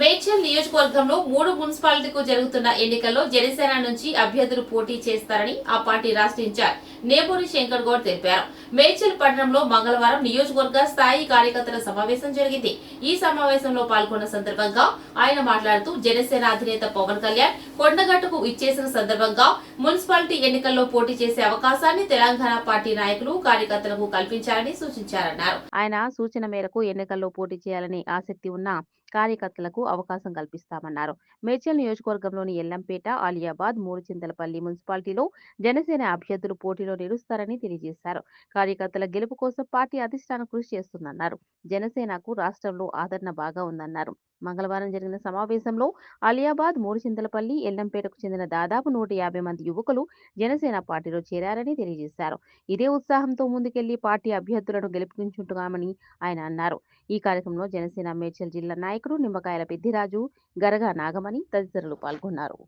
మేడ్చల్ నియోజకవర్గంలో మూడు మున్సిపాలిటీకు జరుగుతున్న ఎన్నికల్లో జనసేన నుంచి అభ్యర్థులు పోటీ చేస్తారని ఆ పార్టీ రాష్ట్ర ఇన్ఛార్జ్ నేపూరి శంకర్ గౌడ్ తెలిపారు. మేడ్చల్ పట్టణంలో మంగళవారం నియోజకవర్గ స్థాయి కార్యకర్తల సమావేశం జరిగింది. ఈ సమావేశంలో పాల్గొన్న సందర్భంగా ఆయన మాట్లాడుతూ జనసేన అధినేత పవన్ కళ్యాణ్ కొండగట్టుకు ఇచ్చేసిన సందర్భంగా మున్సిపాలిటీ ఎన్నికల్లో పోటీ చేసే అవకాశాన్ని తెలంగాణ పార్టీ నాయకులు కార్యకర్తలకు కల్పించాలని సూచించారన్నారు. ఆయన సూచన మేరకు ఎన్నికల్లో పోటీ చేయాలని ఆసక్తి ఉన్న కార్యకర్తలకు అవకాశం కల్పిస్తామన్నారు. మేడ్చల్ నియోజకవర్గంలోని ఎల్లంపేట ఆలియాబాద్ మూడుచింతలపల్లి మున్సిపాలిటీలో జనసేన అభ్యర్థులు పోటీలో నిలుస్తారని తెలియజేశారు. కార్యకర్తల గెలుపు కోసం పార్టీ అధిష్టానం కృషి చేస్తుందన్నారు. జనసేనకు రాష్ట్రంలో ఆదరణ బాగా ఉందన్నారు. మంగళవారం జరిగిన సమావేశంలో అలియాబాద్ మూడుచింతలపల్లి ఎల్లంపేటకు చెందిన దాదాపు నూట యాభై మంది యువకులు జనసేన పార్టీలో చేరారని తెలియజేశారు. ఇదే ఉత్సాహంతో ముందుకెళ్ళి పార్టీ అభ్యర్థులను గెలుపుకుంటున్నామని ఆయన అన్నారు. ఈ కార్యక్రమంలో జనసేన మేడ్చల్ జిల్లా నాయకుడు నిమ్మకాయల పెద్దిరాజు గరగా నాగమణి తదితరులు పాల్గొన్నారు.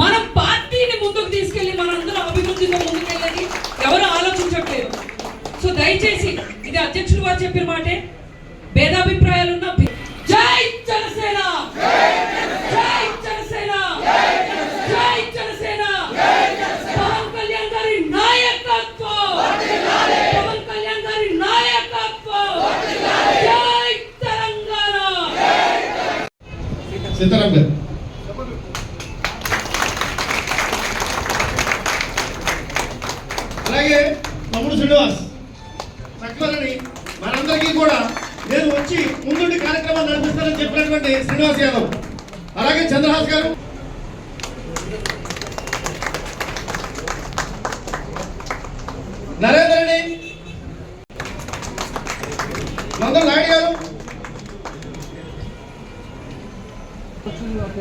మన పార్టీని ముందుకు తీసుకెళ్ళి మనందరం అభివృద్ధితో ముందుకెళ్ళని ఎవరు ఆలోచించట్లేదు. సో దయచేసి ఇది అధ్యక్షుడు వారు చెప్పిన మాటే సీతారాం గారు. అలాగే తమ్ముడు శ్రీనివాస్ చక్కని మనందరికీ కూడా నేను వచ్చి ముందుండి కార్యక్రమాలు నడిపిస్తానని చెప్పినటువంటి శ్రీనివాస్ యాదవ్. అలాగే చంద్రహాస్ గారు. నరేంద్ర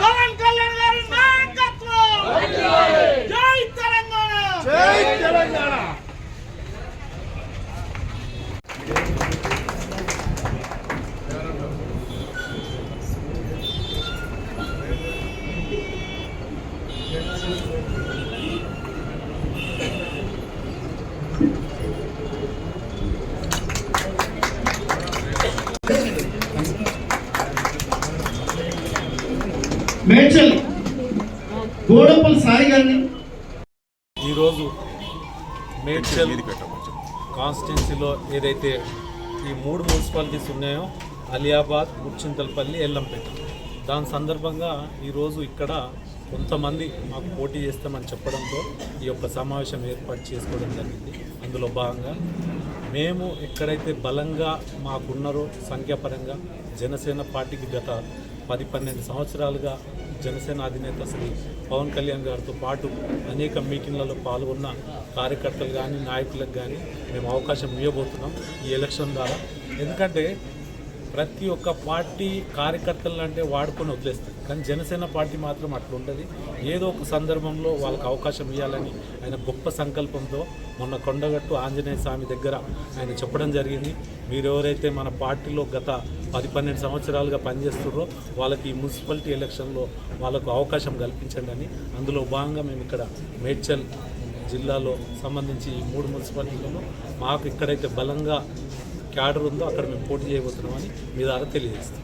పవన్ కళ్యాణ్ గారి నాయకత్వం జై తెలంగాణ జై తెలంగాణ మేడ్చల్ గోడపల్లి సాయి గారిని ఈరోజు మేడ్చల్ కాన్స్టిట్యున్సీలో ఏదైతే ఈ మూడు మున్సిపాలిటీస్ ఉన్నాయో అలియాబాద్ ముచ్చింతలపల్లి ఎల్లంపేట. దాని సందర్భంగా ఈరోజు ఇక్కడ కొంతమంది మాకు పోటీ చేస్తామని చెప్పడంతో ఈ యొక్క సమావేశం ఏర్పాటు చేసుకోవడం జరిగింది. అందులో భాగంగా మేము ఎక్కడైతే బలంగా మాకున్నారో సంఖ్యాపరంగా జనసేన పార్టీకి గత పది పన్నెండు సంవత్సరాలుగా జనసేన అధినేత శ్రీ పవన్ కళ్యాణ్ గారితో పాటు అనేక మీటింగ్లలో పాల్గొన్న కార్యకర్తలు కానీ నాయకులకు కానీ మేము అవకాశం ఇవ్వబోతున్నాం ఈ ఎలక్షన్ ద్వారా. ఎందుకంటే ప్రతి ఒక్క పార్టీ కార్యకర్తలు అంటే వాడుకొని వదిలేస్తుంది. కానీ జనసేన పార్టీ మాత్రం అట్లా ఉండదు. ఏదో ఒక సందర్భంలో వాళ్ళకి అవకాశం ఇవ్వాలని ఆయన గొప్ప సంకల్పంతో మొన్న కొండగట్టు ఆంజనేయ స్వామి దగ్గర ఆయన చెప్పడం జరిగింది. మీరు ఎవరైతే మన పార్టీలో గత పది పన్నెండు సంవత్సరాలుగా పనిచేస్తున్నారో వాళ్ళకి ఈ మున్సిపాలిటీ ఎలక్షన్లో వాళ్ళకు అవకాశం కల్పించండి అని అందులో భాగంగా మేము ఇక్కడ మేడ్చల్ జిల్లాలో సంబంధించి ఈ మూడు మున్సిపాలిటీలలో మాకు ఎక్కడైతే బలంగా క్యాడర్ ఉందో అక్కడ మేము పోటీ చేయబోతున్నామని మీ ద్వారా తెలియజేస్తాం.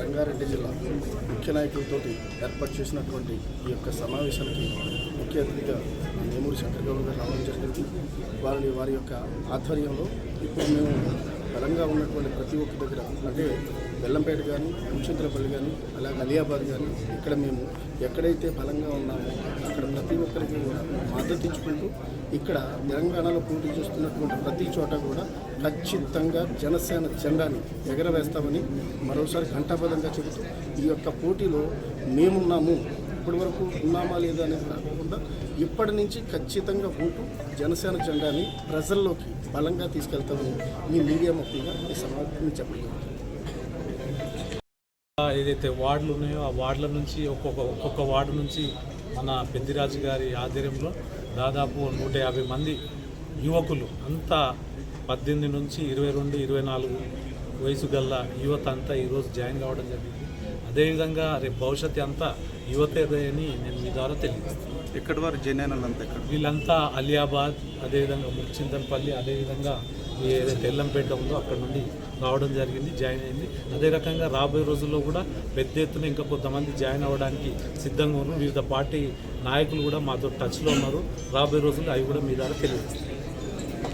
రంగారెడ్డి జిల్లా ముఖ్య నాయకులతో ఏర్పాటు చేసినటువంటి ఈ యొక్క సమావేశానికి ముఖ్య అతిథిగా నేమూరి శంకర్ గౌడ్ గారు రావడం జరిగింది. వారిని వారి యొక్క ఆధ్వర్యంలో ఇప్పుడు మేము బలంగా ఉన్నటువంటి ప్రతి ఒక్క దగ్గర అంటే బెల్లంపేట కానీ ముచ్చింతలపల్లి కానీ అలాగే అలియాబాద్ కానీ ఇక్కడ మేము ఎక్కడైతే బలంగా ఉన్నామో అక్కడ ప్రతి ఒక్కరికి కూడా మద్దతు ఇచ్చుకుంటూ ఇక్కడ తెలంగాణలో పోటీ చేస్తున్నటువంటి ప్రతి చోట కూడా ఖచ్చితంగా జనసేన జెండాని ఎగరవేస్తామని మరోసారి ఘంటాబద్ధంగా చెబుతూ ఈ యొక్క పోటీలో మేమున్నాము. ఇప్పటి వరకు ఉన్నామా లేదా అనేది కాకుండా ఇప్పటి నుంచి ఖచ్చితంగా ఉంటూ జనసేన జెండాని ప్రజల్లోకి బలంగా తీసుకెళ్తామని మీ మీడియా ముఖ్యంగా ఈ సమావేశం చెప్పడం ఏదైతే వార్డులు ఉన్నాయో ఆ వార్డుల నుంచి ఒక్కొక్క ఒక్కొక్క వార్డు నుంచి మన పెద్దిరాజు గారి ఆధ్వర్యంలో దాదాపు నూట యాభై మంది యువకులు అంతా పద్దెనిమిది నుంచి ఇరవై రెండు ఇరవై నాలుగు వయసు గల్లా యువత అంతా ఈరోజు జాయిన్ కావడం జరిగింది. అదేవిధంగా రేపు భవిష్యత్తు అంతా యువతే అని నేను మీ ద్వారా తెలియజేస్తాను. ఎక్కడి వారు జైన్ ఎక్కడ? వీళ్ళంతా అలియాబాద్ అదేవిధంగా ముచ్చింతలపల్లి అదేవిధంగా ఏదైతే ఎల్లంపేట ఉందో అక్కడ నుండి రావడం జరిగింది జాయిన్ అయింది. అదే రకంగా రాబోయే రోజుల్లో కూడా పెద్ద ఎత్తున ఇంకా కొంతమంది జాయిన్ అవ్వడానికి సిద్ధంగా ఉన్నారు. వివిధ పార్టీ నాయకులు కూడా మాతో టచ్లో ఉన్నారు. రాబోయే రోజుల్లో అవి కూడా మీ ద్వారా తెలియజేస్తారు